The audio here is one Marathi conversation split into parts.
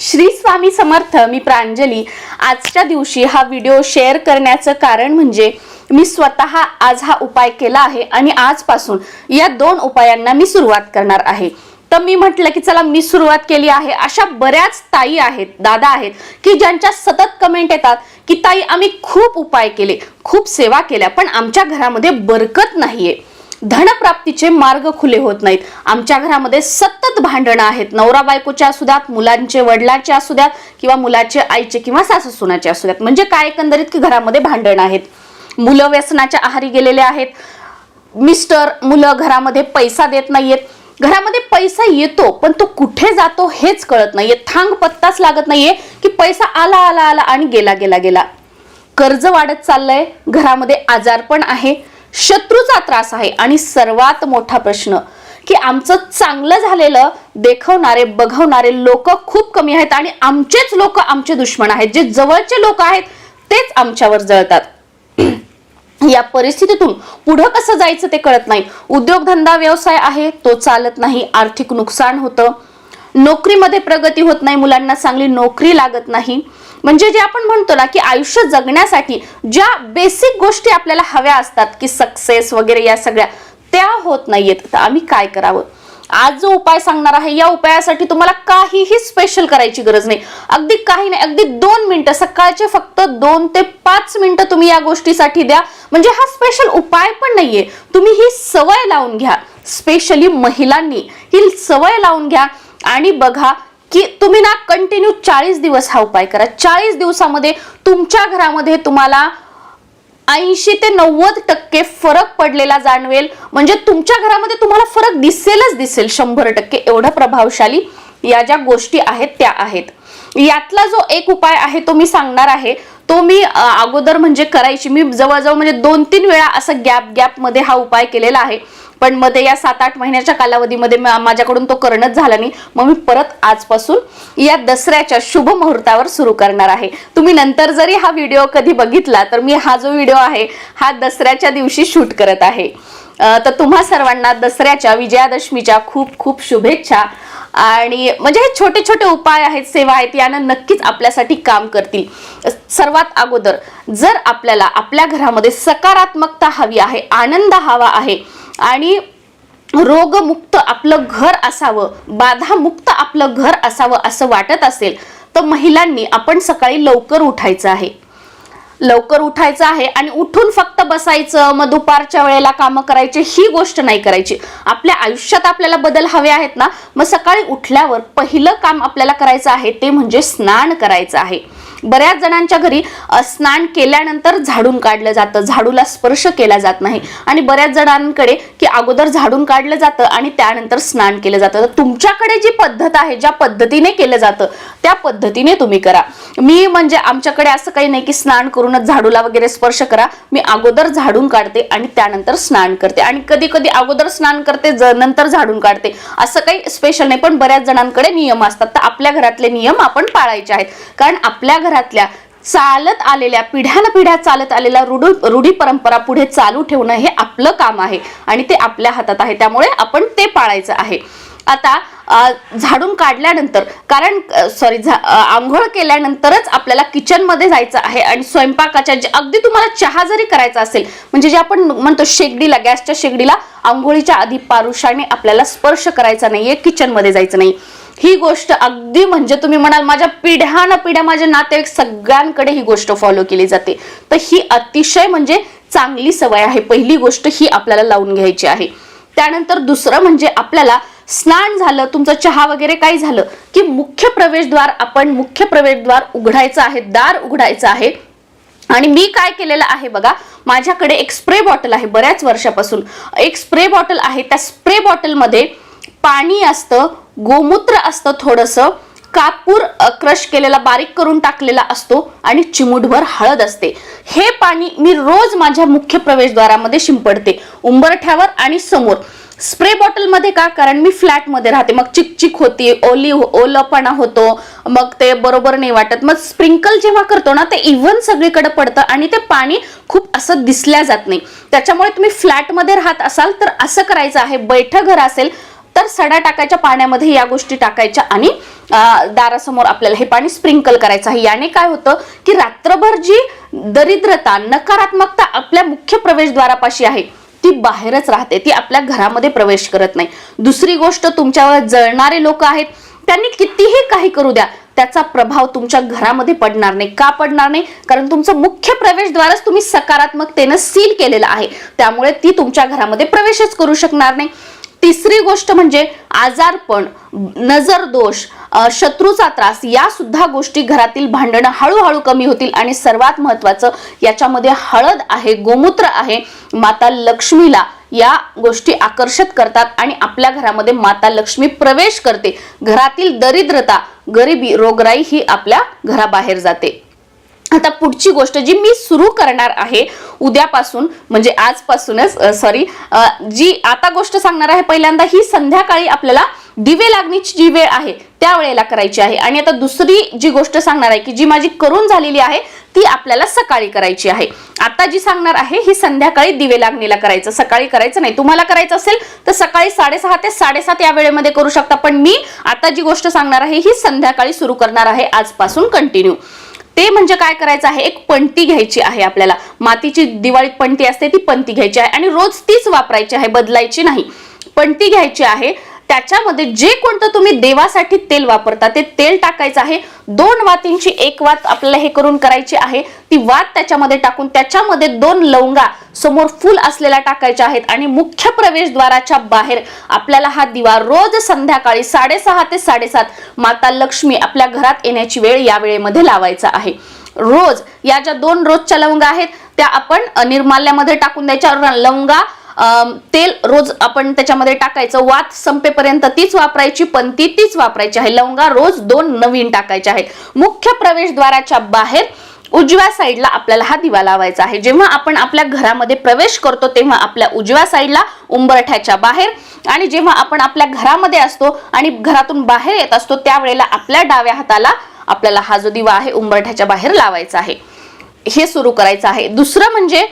श्री स्वामी समर्थ मी प्रांजली. आजच्या दिवशी हा व्हिडिओ शेअर करण्याचं कारण म्हणजे मी स्वतः आज हा उपाय केला आहे आणि आजपासून या दोन उपायांना मी सुरुवात करणार आहे. तर मी म्हटलं की चला मी सुरुवात केली आहे. अशा बऱ्याच ताई आहेत दादा आहेत की ज्यांच्या सतत कमेंट येतात की ताई आम्ही खूप उपाय केले खूप सेवा केल्या पण आमच्या घरामध्ये बरकत नाहीये. धनप्राप्तीचे मार्ग खुले होत नाहीत. आमच्या घरामध्ये सतत भांडणं आहेत. नवरा बायकोच्या असू द्यात मुलांचे वडिलांचे असू द्यात किंवा मुलाचे आईचे किंवा सासू सुनाचे असू द्यात. म्हणजे काय एकंदरीत की घरामध्ये भांडणं आहेत? मुलं व्यसनाच्या आहारी गेलेले आहेत. मिस्टर मुलं घरामध्ये पैसा देत नाहीयेत. घरामध्ये पैसा येतो पण तो कुठे जातो हेच कळत नाहीये. थांग पत्ताच लागत नाहीये की पैसा आला आला आला आणि गेला गेला गेला. कर्ज वाढत चाललंय. घरामध्ये आजारपण आहे. शत्रूचा त्रास आहे. आणि सर्वात मोठा प्रश्न की आमचं चांगलं झालेलं देखवणारे बघवणारे लोक खूप कमी आहेत आणि आमचेच लोक आमचे दुश्मन आहेत. जे जवळचे लोक आहेत तेच आमच्यावर जळतात. या परिस्थितीतून पुढं कसं जायचं ते कळत नाही. उद्योगधंदा व्यवसाय आहे तो चालत नाही आर्थिक नुकसान होतं. नोकरीमध्ये प्रगती होत नाही मुलांना चांगली नोकरी लागत नाही. म्हणजे जे आपण म्हणतो ना की आयुष्य जगण्यासाठी ज्या बेसिक गोष्टी आपल्याला हव्या असतात की सक्सेस वगैरे या सगळ्या त्या होत नाहीयेत. तर आम्ही काय करावं? आज जो उपाय सांगणार आहे या उपायासाठी तुम्हाला काहीही स्पेशल करायची गरज नाही. अगदी काही नाही अगदी दोन मिनिटं सकाळचे फक्त दोन ते पाच मिनिटं तुम्ही या गोष्टीसाठी द्या. म्हणजे हा स्पेशल उपाय पण नाहीये. तुम्ही ही सवय लावून घ्या. स्पेशली महिलांनी ही सवय लावून घ्या. आणि बघा की तुम्ही ना कंटिन्यू चाळीस दिवस हा उपाय करा. चाळीस दिवसामध्ये तुमच्या घरामध्ये तुम्हाला ऐंशी ते नव्वद टक्के फरक पडलेला जाणवेल. म्हणजे तुमच्या घरामध्ये तुम्हाला फरक दिसेलच दिसेल शंभर टक्के. एवढं प्रभावशाली या ज्या गोष्टी आहेत त्या आहेत. यातला जो एक उपाय आहे तो मी सांगणार आहे. तो मी अगोदर म्हणजे करायची. मी जवळजवळ म्हणजे दोन तीन वेळा असं गॅप गॅपमध्ये हा उपाय केलेला आहे. पण मध्ये या सात आठ महिन्याच्या कालावधीमध्ये माझ्याकडून तो करणंच झाला नाही. मग मी परत आजपासून या दसऱ्याच्या शुभ मुहूर्तावर सुरू करणार आहे. तुम्ही नंतर जरी हा व्हिडिओ कधी बघितला तर मी हा जो व्हिडिओ आहे हा दसऱ्याच्या दिवशी शूट करत आहे. तर तुम्हा सर्वांना दसऱ्याच्या विजयादशमीच्या खूप खूप शुभेच्छा. आणि म्हणजे हे छोटे छोटे उपाय आहेत सेवा आहेत यानं नक्कीच आपल्यासाठी काम करतील. सर्वात अगोदर जर आपल्याला आपल्या घरामध्ये सकारात्मकता हवी आहे आनंद हवा आहे आणि रोगमुक्त आपलं घर असावं बाधामुक्त आपलं घर असावं असं वाटत असेल तर महिलांनी आपण सकाळी लवकर उठायचं आहे. लवकर उठायचं आहे आणि उठून फक्त बसायचं मग दुपारच्या वेळेला कामं करायची ही गोष्ट नाही करायची. आपल्या आयुष्यात आपल्याला बदल हवे आहेत ना मग सकाळी उठल्यावर पहिलं काम आपल्याला करायचं आहे ते म्हणजे स्नान करायचं आहे. बऱ्याच जणांच्या घरी स्नान केल्यानंतर झाडून काढलं जातं. झाडूला स्पर्श केला जात नाही. आणि बऱ्याच जणांकडे की अगोदर झाडून काढलं जातं आणि त्यानंतर स्नान केलं जातं. तर तुमच्याकडे जी पद्धत आहे ज्या पद्धतीने केलं जातं त्या पद्धतीने तुम्ही करा. मी म्हणजे आमच्याकडे असं काही नाही की स्नान करूनच झाडूला वगैरे स्पर्श करा. मी अगोदर झाडून काढते आणि त्यानंतर स्नान करते. आणि कधी कधी अगोदर स्नान करते ज- नंतर झाडून काढते. असं काही स्पेशल नाही पण बऱ्याच जणांकडे नियम असतात. तर आपल्या घरातले नियम आपण पाळायचे आहेत. कारण आपल्या घरातल्या चालत आलेल्या पिढ्यान पिढ्या चालत आलेल्या रूढी रूढी परंपरा पुढे चालू ठेवणं हे आपलं काम आहे आणि ते आपल्या हातात आहे. त्यामुळे आपण ते पाळायचं आहे. आता झाडून काढल्यानंतर कारण सॉरी आंघोळ केल्यानंतरच आपल्याला किचनमध्ये जायचं आहे आणि स्वयंपाकाच्या जे अगदी तुम्हाला चहा जरी करायचा असेल म्हणजे जे आपण म्हणतो शेगडीला गॅसच्या शेगडीला आंघोळीच्या आधी पारुशाने आपल्याला स्पर्श करायचा नाहीये किचनमध्ये जायचं नाही. ही गोष्ट अगदी म्हणजे तुम्ही म्हणाल माझ्या पिढ्यान पिढ्या माझ्या नातेवाईक सगळ्यांकडे ही गोष्ट फॉलो केली जाते. तर ही अतिशय म्हणजे चांगली सवय आहे. पहिली गोष्ट ही आपल्याला लावून घ्यायची आहे. त्यानंतर दुसरं म्हणजे आपल्याला स्नान झालं तुमचं चहा वगैरे काही झालं की मुख्य प्रवेशद्वार आपण मुख्य प्रवेशद्वार उघडायचं आहे दार उघडायचं आहे. आणि मी काय केलेलं आहे बघा माझ्याकडे एक स्प्रे बॉटल आहे बऱ्याच वर्षापासून. एक स्प्रे बॉटल आहे त्या स्प्रे बॉटलमध्ये पाणी असतं गोमूत्र असतं थोडंसं कापूर क्रश केलेला बारीक करून टाकलेला असतो आणि चिमूटभर हळद असते. हे पाणी मी रोज माझ्या मुख्य प्रवेशद्वारामध्ये शिंपडते उंबरठ्यावर आणि समोर. स्प्रे बॉटलमध्ये का? कारण मी फ्लॅटमध्ये राहते. मग चिकचिक होती ओली ओलपणा होतो मग ते बरोबर नाही वाटत. मग स्प्रिंकल जेव्हा करतो ना ते इव्हन सगळीकडे पडतं आणि ते पाणी खूप असं दिसल्या जात नाही. त्याच्यामुळे तुम्ही फ्लॅटमध्ये राहत असाल तर असं करायचं आहे. बैठं घर असेल तर सडा टाकायच्या पाण्यामध्ये या गोष्टी टाकायच्या आणि दारासमोर आपल्याला हे पाणी स्प्रिंकल करायचं आहे. याने काय होतं की रात्रभर जी दरिद्रता नकारात्मकता आपल्या मुख्य प्रवेशद्वारापाशी आहे ती बाहेरच राहते. ती आपल्या घरामध्ये प्रवेश करत नाही. दुसरी गोष्ट तुमच्यावर जळणारे लोक आहेत. त्यांनी कितीही काही करू द्या त्याचा प्रभाव तुमच्या घरामध्ये पडणार नाही. का पडणार नाही? कारण तुमचं मुख्य प्रवेशद्वारच तुम्ही सकारात्मकतेनं सील केलेलं आहे. त्यामुळे ती तुमच्या घरामध्ये प्रवेशच करू शकणार नाही. तिसरी गोष्ट म्हणजे आजारपण नजर दोष शत्रूचा त्रास या सुद्धा गोष्टी घरातील भांडणं हळूहळू कमी होतील आणि सर्वात महत्वाचं याच्यामध्ये हळद आहे गोमूत्र आहे माता लक्ष्मीला या गोष्टी आकर्षित करतात आणि आपल्या घरामध्ये माता लक्ष्मी प्रवेश करते. घरातील दरिद्रता गरिबी रोगराई ही आपल्या घराबाहेर जाते. आता पुढची गोष्ट जी मी सुरू करणार आहे उद्यापासून म्हणजे आजपासूनच सॉरी जी आता गोष्ट सांगणार आहे पहिल्यांदा ही संध्याकाळी आपल्याला दिवे लागण्याची जी वेळ आहे त्या वेळेला करायची आहे. आणि आता दुसरी जी गोष्ट सांगणार आहे की जी माझी करून झालेली आहे ती आपल्याला सकाळी करायची आहे. आता जी सांगणार आहे ही संध्याकाळी दिवे लागणीला करायचं. सकाळी करायचं नाही. तुम्हाला करायचं असेल तर सकाळी साडेसहा ते साडेसात या वेळेमध्ये करू शकता. पण मी आता जी गोष्ट सांगणार आहे ही संध्याकाळी सुरू करणार आहे आजपासून कंटिन्यू ते म्हणजे काय करायचं आहे? एक पंटी घ्यायची आहे आपल्याला. मातीची दिवाळीत पंटी असते ती पंती घ्यायची आहे. आणि रोज तीच वापरायची आहे बदलायची नाही. पंटी घ्यायची आहे त्याच्यामध्ये जे कोणतं तुम्ही देवासाठी तेल वापरता ते तेल टाकायचं आहे. दोन वातींची एक वात आपल्याला हे करून करायची आहे. ती वात त्याच्यामध्ये टाकून त्याच्यामध्ये दोन लवंगा समोर फुल असलेल्या टाकायच्या आहेत आणि मुख्य प्रवेशद्वाराच्या बाहेर आपल्याला हा दिवा रोज संध्याकाळी साडेसहा ते साडेसात माता लक्ष्मी आपल्या घरात येण्याची वेळ या वेळेमध्ये लावायचा आहे. रोज या ज्या दोन रोजच्या लवंगा आहेत त्या आपण निर्माल्यामध्ये टाकून द्यायच्या. लवंगा तेल रोज आपण त्याच्यामध्ये टाकायचं. वात संपेपर्यंत तीच वापरायची पण ती तीच वापरायची आहे. लवंगा रोज दोन नवीन टाकायचे आहेत. मुख्य प्रवेशद्वाराच्या बाहेर उजव्या साईडला आपल्याला हा दिवा लावायचा आहे. जेव्हा आपण आपल्या घरामध्ये प्रवेश करतो तेव्हा आपल्या उजव्या साईडला उंबरठ्याच्या बाहेर आणि जेव्हा आपण आपल्या घरामध्ये असतो आणि घरातून बाहेर येत असतो त्यावेळेला आपल्या डाव्या हाताला आपल्याला हा जो दिवा आहे उंबरठ्याच्या बाहेर लावायचा आहे. हे सुरू करायचं आहे. दुसरं म्हणजे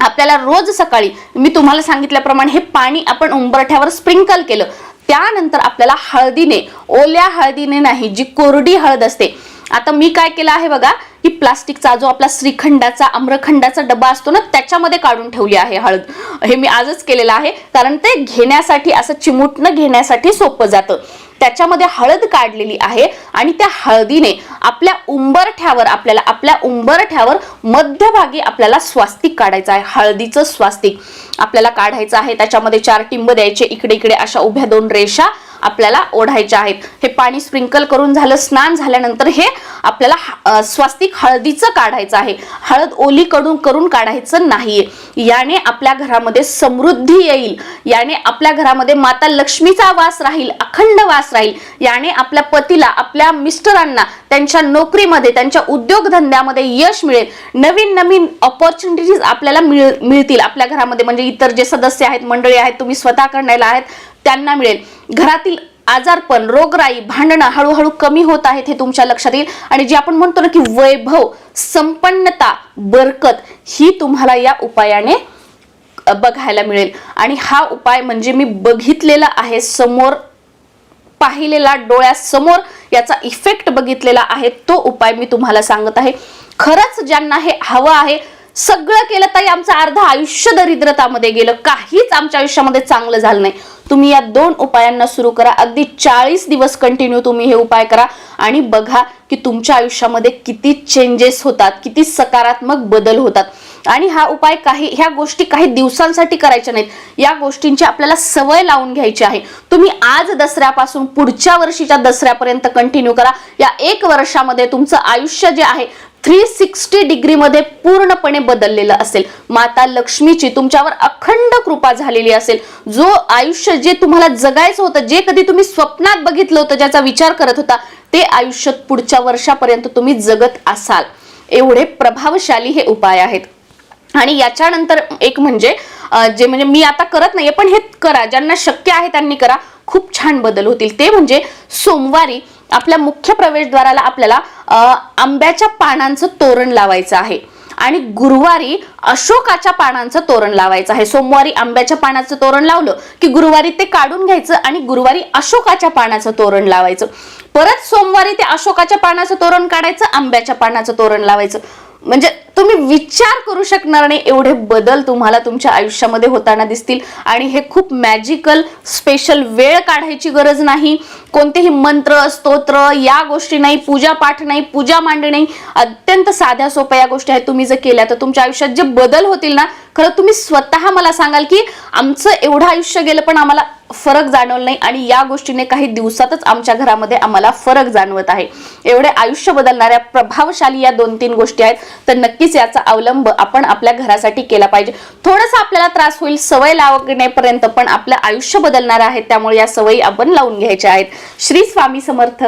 आपल्याला रोज सकाळी मी तुम्हाला सांगितल्याप्रमाणे हे पाणी आपण उंबरठ्यावर स्प्रिंकल केलं. त्यानंतर आपल्याला हळदीने ओल्या हळदीने नाही जी कोरडी हळद असते. आता मी काय केलं आहे बघा की प्लास्टिकचा जो आपला श्रीखंडाचा आम्रखंडाचा डबा असतो ना त्याच्यामध्ये काढून ठेवली आहे हळद. हे मी आजच केलेलं आहे कारण ते घेण्यासाठी असं चिमुटनं घेण्यासाठी सोपं जातं. त्याच्यामध्ये हळद काढलेली आहे आणि त्या हळदीने आपल्या उंबरठ्यावर आपल्याला आपल्या उंबरठ्यावर मध्यभागी आपल्याला स्वास्तिक काढायचं आहे. हळदीचं स्वास्तिक आपल्याला काढायचं आहे. त्याच्यामध्ये चार टिंब द्यायचे इकडे इकडे अशा उभ्या दोन रेषा आपल्याला ओढायच्या आहेत. हे पाणी स्प्रिंकल करून झालं स्नान झाल्यानंतर हे आपल्याला स्वास्तिक हळदीचं काढायचं आहे. हळद ओली कडून करून काढायचं नाहीये. याने आपल्या घरामध्ये समृद्धी येईल. याने आपल्या घरामध्ये माता लक्ष्मीचा वास राहील अखंड वास राहील. याने आपल्या पतीला आपल्या मिस्टरांना त्यांच्या नोकरीमध्ये त्यांच्या उद्योगधंद्यामध्ये यश मिळेल. नवीन नवीन ऑपॉर्च्युनिटीज आपल्याला मिळ मिळतील. आपल्या घरामध्ये म्हणजे इतर जे सदस्य आहेत मंडळी आहेत तुम्ही स्वतः करण्याला आहेत त्यांना मिळेल. घरातील आजारपण रोगराई भांडणं हळूहळू कमी होत आहेत हे तुमच्या लक्षात येईल. आणि जे आपण म्हणतो ना की वैभव संपन्नता बरकत ही तुम्हाला या उपायाने बघायला मिळेल. आणि हा उपाय म्हणजे मी बघितलेला आहे समोर पाहिलेला डोळ्यासमोर याचा इफेक्ट बघितलेला आहे तो उपाय मी तुम्हाला सांगत आहे. खरंच ज्यांना हे हवं आहे सगळं केलं तरी आमचं अर्ध आयुष्य दरिद्रतामध्ये गेलं. काहीच आमच्या आयुष्यामध्ये चांगलं झालं नाही. तुम्ही या दोन उपायांना सुरू करा. अगदी चाळीस दिवस कंटिन्यू तुम्ही हे उपाय करा. आणि बघा की तुमच्या आयुष्यामध्ये किती चेंजेस होतात किती सकारात्मक बदल होतात. आणि हा उपाय काही ह्या गोष्टी काही दिवसांसाठी करायच्या नाहीत. या गोष्टींची आपल्याला सवय लावून घ्यायची आहे. तुम्ही आज दसऱ्यापासून पुढच्या वर्षीच्या दसऱ्यापर्यंत कंटिन्यू करा. या एक वर्षामध्ये तुमचं आयुष्य जे आहे थ्री सिक्स्टी डिग्रीमध्ये पूर्णपणे बदललेलं असेल. माता लक्ष्मीची तुमच्यावर अखंड कृपा झालेली असेल. जो आयुष्य जे तुम्हाला जगायचं होतं जे कधी तुम्ही स्वप्नात बघितलं होतं ज्याचा विचार करत होता ते आयुष्य पुढच्या वर्षापर्यंत तुम्ही जगत असाल. एवढे प्रभावशाली हे उपाय आहेत. आणि याच्यानंतर एक म्हणजे जे म्हणजे मी आता करत नाहीये पण हे करा. ज्यांना शक्य आहे त्यांनी करा. खूप छान बदल होतील. ते म्हणजे सोमवारी आपल्या मुख्य प्रवेशद्वाराला आपल्याला आंब्याच्या पानांचं तोरण लावायचं आहे. आणि गुरुवारी अशोकाच्या पानांचं तोरण लावायचं आहे. सोमवारी आंब्याच्या पानाचं तोरण लावलं की गुरुवारी ते काढून घ्यायचं आणि गुरुवारी अशोकाच्या पानाचं तोरण लावायचं. परत सोमवारी ते अशोकाच्या पानाचं तोरण काढायचं आंब्याच्या पानाचं तोरण लावायचं. म्हणजे तुम्ही विचार करू शकणार नाही एवढे बदल तुम्हाला तुमच्या आयुष्यामध्ये होताना दिसतील. आणि हे खूप मॅजिकल स्पेशल वेळ काढायची गरज नाही. कोणतेही मंत्र स्तोत्र या गोष्टी नाही पूजा पाठ नाही पूजा मांडणी नाही. अत्यंत साध्या सोप्या या गोष्टी आहेत. तुम्ही जर केल्या तर तुमच्या आयुष्यात जे बदल होतील ना खरं तुम्ही स्वतः मला सांगाल की आमचं एवढं आयुष्य गेलं पण आम्हाला फरक जाणवला नाही आणि या गोष्टीने काही दिवसातच आमच्या घरामध्ये आम्हाला फरक जाणवत आहे. एवढे आयुष्य बदलणाऱ्या प्रभावशाली या दोन तीन गोष्टी आहेत तर नक्कीच याचा अवलंब आपण आपल्या घरासाठी केला पाहिजे. थोडासा आपल्याला त्रास होईल सवय लावण्यापर्यंत पण आपलं आयुष्य बदलणार आहे त्यामुळे या सवयी आपण लावून घ्यायच्या आहेत. श्री स्वामी समर्थ.